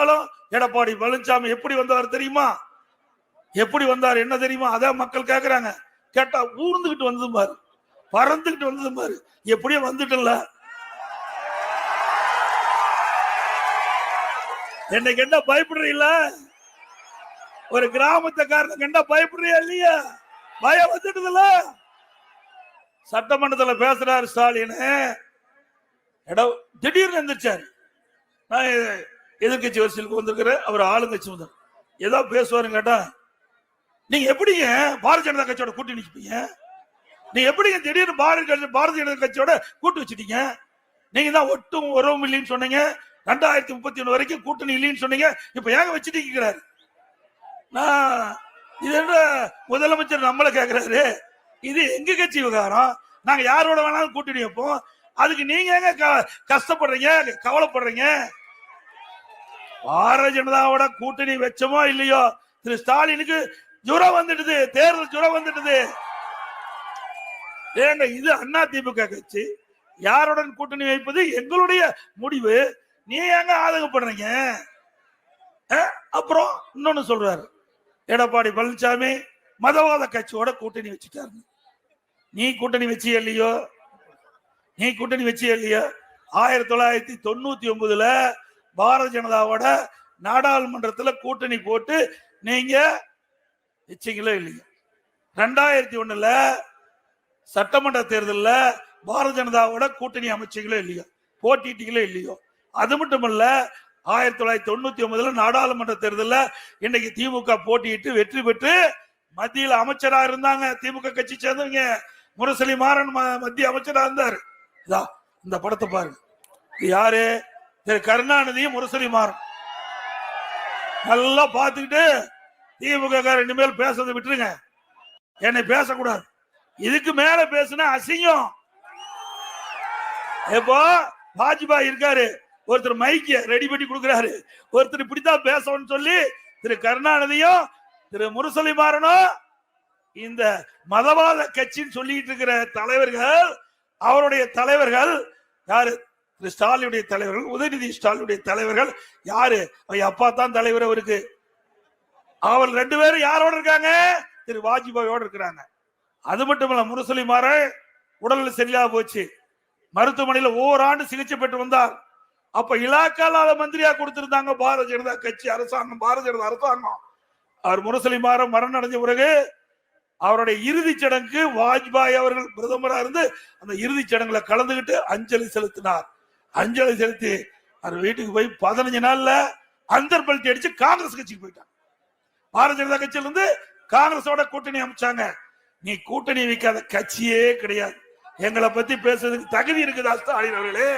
வந்தாலும் எடப்பாடி பழனிசாமி எப்படி வந்தார் தெரியுமா? எப்படி வந்தார்? என்ன தெரியுமா? அதான் மக்கள் கேக்குறாங்க. கேட்டா ஊர்ந்துகிட்டு வந்ததும் பாரு. பறந்துகிட்டு வந்ததும் பாரு. எப்படியோ வந்துட்டல என்னைக்கு என்ன பயப்படுறீங்கள? ஒரு கிராமத்துக்காரனை என்ன பயப்படுறியா இல்லையா? பயம் வந்துடுதுல சட்டமன்றத்துல பேசுறாரு ஸ்டாலின். திடீர்னு எந்திரிச்சாரு. நான் எதிர்கட்சி எதிர்க்கட்சி வந்திருக்கிற அவர் ஆளுங்கட்சி வந்தார் ஏதோ பேசுவாருன்னு கேட்டா நீங்க எப்படிங்க பாரதிய ஜனதா கட்சியோட கூட்டி நிற்பீங்க நீங்க எப்படிங்க திடீர்னு பாரதிய கட்சி பாரதிய ஜனதா கட்சியோட கூட்டு வச்சுட்டீங்க? நீங்க தான் ஒட்டும் உறவும் இல்லைன்னு சொன்னீங்க. ரெண்டாயிரத்தி முப்பத்தி ஒண்ணு வரைக்கும் கூட்டணி இல்லைன்னு சொன்னீங்க. இப்ப ஏங்க வச்சுட்டீங்கிறாரு நான் இது என்ன முதலமைச்சர் நம்மள கேக்குறாரு? இது எங்க கட்சி விவகாரம்? நாங்க யாரோட வேணாலும் கூட்டணி வைப்போம். அதுக்கு நீங்க எங்க க- கஷ்டப்படுறீங்க கவலைப்படுறீங்க? பாரதிய ஜனதாவோட கூட்டணி வச்சோமோ இல்லையோ? திரு ஸ்டாலினுக்கு ஜுரம் வந்துடுது தேர்தல் ஜுரம் வந்துடுது. ஏங்க இது அண்ணா திமுக கட்சி. யாருடன் கூட்டணி வைப்பது எங்களுடைய முடிவு. நீ ஏங்க ஆதங்கப்படுறீங்க? அஹ், அப்புறம் இன்னொன்னு சொல்றாரு. எடப்பாடி பழனிசாமி மதவாத கட்சியோட கூட்டணி வச்சுட்டாரு. நீ கூட்டணி வச்சிய இல்லையோ? நீ கூட்டணி வச்சிய இல்லையோ? ஆயிரத்தி தொள்ளாயிரத்தி தொண்ணூத்தி ஒன்பதுல பாரதிய ஜனதாவோட நாடாளுமன்றத்தில் கூட்டணி போட்டு நீங்க வச்சீங்களோ இல்லைங்க ரெண்டாயிரத்தி ஒண்ணுல சட்டமன்ற தேர்தலில் பாரதிய ஜனதாவோட கூட்டணி அமைச்சீங்களோ இல்லையோ? போட்டிட்டீங்களோ இல்லையோ? அது மட்டும் இல்ல ஆயிரத்தி தொள்ளாயிரத்தி தொண்ணூத்தி ஒன்பதுல நாடாளுமன்ற தேர்தலில் இன்னைக்கு திமுக போட்டியிட்டு வெற்றி பெற்று மத்தியில் அமைச்சரா இருந்தாங்க. திமுக கட்சி சேர்ந்தவங்க. முரசலி மாறன் ம- மத்திய அமைச்சரா இருந்தார். இதா இந்த படத்தை பாருங்க. யாரு? திரு கருணாநிதியும் முரசொலி நல்லா பார்த்துக்கிட்டு திமுக காரர் இனிமேல் பேசுறதை விட்டுருங்க. என்னை பேசக்கூடாது. இதுக்கு மேல பேசுனா அசிங்கம். இப்போ வாஜ்பாய் இருக்காரு. ஒருத்தர் மைக்க ரெடி பண்ணி கொடுக்குறாரு. ஒருத்தர் இப்படித்தான் பேசணும்னு சொல்லி திரு கருணாநிதியும் திரு முரசொலி மாறனும் இந்த மதவாத கட்சின்னு சொல்லிட்டு இருக்கிற தலைவர்கள் அவருடைய தலைவர்கள் யாரு? இந்த ஸ்டாலினுடைய தலைவர்கள் உதயநிதி ஸ்டாலினுடைய தலைவர்கள் யாரு? அவங்க அப்பா தான் தலைவர் அவருக்கு. அவர் ரெண்டு பேரும் யாரோட இருக்காங்க? திரு வாஜ்பாயோட இருக்கிறாங்க. அது மட்டும் இல்ல முரசொலி மாற உடல்ல சரியா போச்சு. மருத்துவமனையில ஓராண்டு சிகிச்சை பெற்று வந்தார். அப்ப இலாக்கால மந்திரியா கொடுத்திருந்தாங்க பாரதிய ஜனதா கட்சி அரசாங்கம் பாரதிய ஜனதா அரசாங்கம். அவர் முரசொலி மாற மரணம் அடைஞ்ச பிறகு அவருடைய இறுதிச் சடங்கு வாஜ்பாய் அவர்கள் பிரதமராக இருந்து அந்த இறுதிச் சடங்குல கலந்துகிட்டு அஞ்சலி செலுத்தினார். அஞ்சலி செலுத்தி அவர் வீட்டுக்கு போய் பதினஞ்சு நாள்ல அந்தர் பல்ட்டி அடிச்சு காங்கிரஸ் கட்சிக்கு போயிட்டாங்க பாரதிய ஜனதா கட்சியில இருந்து காங்கிரஸோட கூட்டணி அமைச்சாங்க. நீ கூட்டணி வைக்காத கட்சியே கிடையாது. எங்களை பத்தி பேசுறதுக்கு தகுதி இருக்குதா ஸ்டாலின் அவர்களே?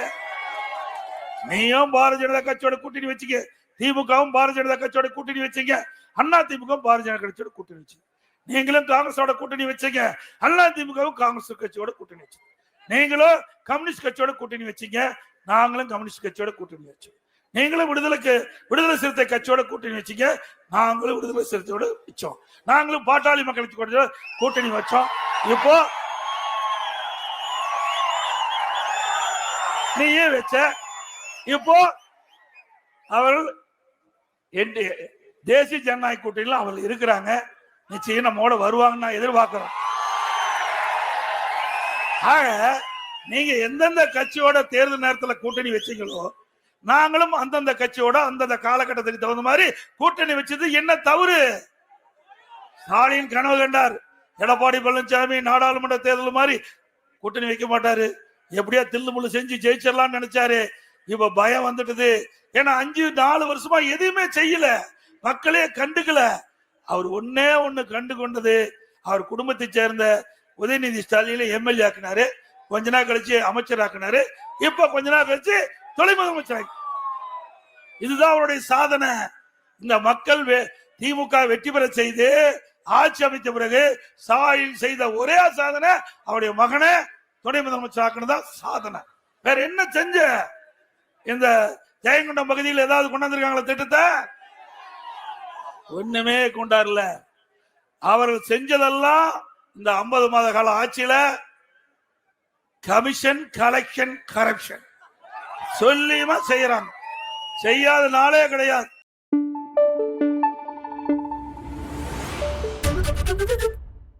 நீயும் பாரதிய ஜனதா கட்சியோட கூட்டணி வச்சுக்க. திமுகவும் பாரதிய ஜனதா கட்சியோட கூட்டணி வச்சீங்க. அண்ணா திமுக பாரதிய ஜனதா கட்சியோட கூட்டணி வச்சீங்க நீங்களும் காங்கிரஸோட கூட்டணி வச்சீங்க. அண்ணா திமுகவும் காங்கிரஸ் கட்சியோட கூட்டணி வச்சீங்க நீங்களும் கம்யூனிஸ்ட் கட்சியோட கூட்டணி வச்சீங்க. நாங்களும் கம்யூனிஸ்ட் கட்சியோட கூட்டணி வச்சோம். நீங்களும் விடுதலைக்கு விடுதலை சிறுத்தை கட்சியோட கூட்டணி வச்சீங்க. நாங்களும் விடுதலை சிறுத்தையோட வச்சோம். நாங்களும் பாட்டாளி மக்கள் கட்சியோட கூட்டணி வச்சோம். இப்போ நீயே வச்ச இப்போ அவர்கள் என்- தேசிய ஜனநாயக கூட்டணியில் அவர்கள் இருக்கிறாங்க. நிச்சயம் நம்மோட வருவாங்கன்னு நான் எதிர்பார்க்கிறோம் ஆக நீங்க எந்தெந்த கட்சியோட தேர்தல் நேரத்துல கூட்டணி வச்சீங்களோ நாங்களும் அந்தந்த கட்சியோட அந்தந்த காலகட்டத்துக்கு தகுந்த மாதிரி கூட்டணி வச்சது என்ன தவறு? ஸ்டாலின் கனவு கண்டார். எடப்பாடி பழனிசாமி நாடாளுமன்ற தேர்தல் மாதிரி கூட்டணி வைக்க மாட்டாரு. எப்படியா தில்லு முள்ளு செஞ்சு ஜெயிச்சிடலாம்னு நினைச்சாரு. இப்ப பயம் வந்துட்டது. ஏன்னா அஞ்சு நாலு வருஷமா எதுவுமே செய்யல. மக்களே கண்டுக்கல. அவர் ஒன்னே ஒண்ணு கண்டு கொண்டது அவர் குடும்பத்தை சேர்ந்த உதயநிதி ஸ்டாலின் எம்எல்ஏ ஆக்குனாரு. கொஞ்ச நாள் கழிச்சு அமைச்சராக்குனாரு. இப்ப கொஞ்ச நாள் கழிச்சு துணை முதலமைச்சர் இதுதான் அவருடைய சாதனை. இந்த மக்கள் வெ- திமுக வெற்றி பெற செய்து ஆட்சி அமைத்த பிறகு சாயில் செய்த ஒரே சாதனை அவருடைய மகனை துணை முதலமைச்சர் ஆக்குனதான் சாதனை. வேற என்ன செஞ்ச? இந்த ஜெயங்கொண்டம் பகுதியில் ஏதாவது கொண்டாந்துருக்காங்களா திட்டத்தை? ஒண்ணுமே கொண்டாடல. அவர்கள் செஞ்சதெல்லாம் இந்த 50 மாத கால ஆட்சியில கமிஷன் கலெக்ஷன் கரப்ஷன். சொல்லியுமா செய்யறாங்க செய்யாத நாளே கிடையாது.